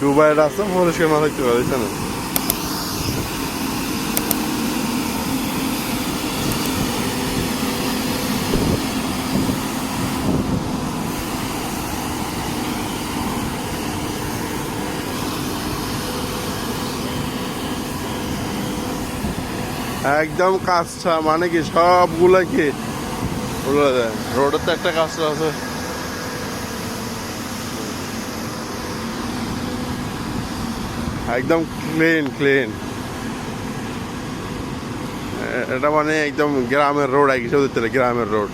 দুবাইয়ের রাস্তা পরিষ্কার না থাকতে পারে না একদম কাজটা মানে কি সবগুলা কি? বলে দেয়। রোডের তো একটা কাজটা আছে। একদম ক্লিন ক্লিন এটা মানে একদম গ্রামের রোড এক হিসেবে দিতে গ্রামের রোড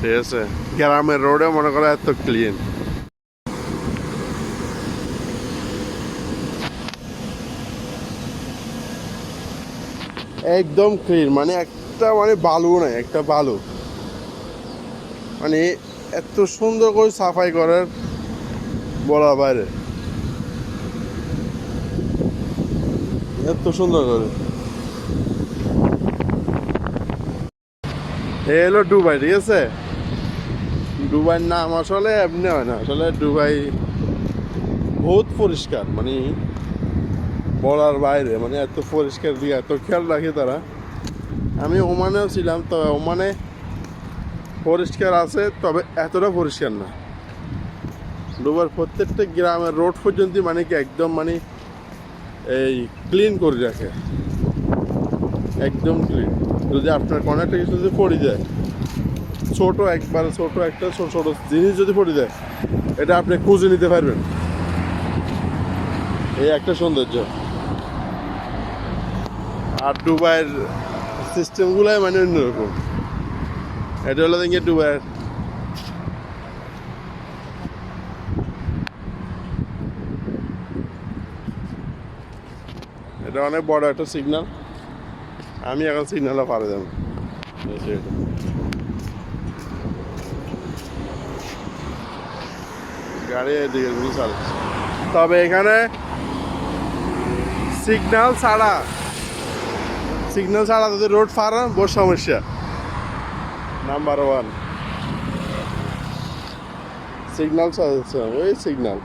ঠিক আছে? গ্রামের রোডে মনে করো এত ক্লিন একদম ক্লিন মানে একটা মানে বালু নাই, একটা বালু। মানে এত সুন্দর করে সাফাই করার বলার বাইরে। এত সুন্দর করে। এ হলো দুবাই, ঠিক আছে? দুবাইয়ের নাম আসলে এমনি হয় না। আসলে দুবাই বহুত পরিষ্কার মানে বলার বাইরে মানে এত পরিষ্কার দিয়ে এত খেয়াল রাখে তারা। আমি ওমানেও ছিলাম তবে ওমানে পরিষ্কার আছে, তবে এতটা পরিষ্কার না। দুবার প্রত্যেকটা গ্রামের রোড পর্যন্ত মানে কি একদম মানে এই ক্লিন করে রাখে। একদম ক্লিন যদি আপনার কোনো একটা কিছু যদি পড়ে যায়, ছোট একবার, ছোট একটা, ছোট ছোট জিনিস যদি পড়ে যায়, এটা আপনি খুঁজে নিতে পারবেন। এই একটা সৌন্দর্য। আর দুবাইয়ের সিস্টেমগুলাই মানে অন্যরকম। এটা হলো দেখি দুবাইয়ের এটা অনেক বড় একটা সিগন্যাল আমি এখন সিগন্যালও পারে যাব। গাড়ি এদিকে গুলো তবে এখানে সিগন্যাল ছাড়া সিগন্যাল ছাড়া যদি রোড হন, বহু সমস্যা। নাম্বার ওয়ান সিগন্যাল ছাড়া ওই সিগন্যাল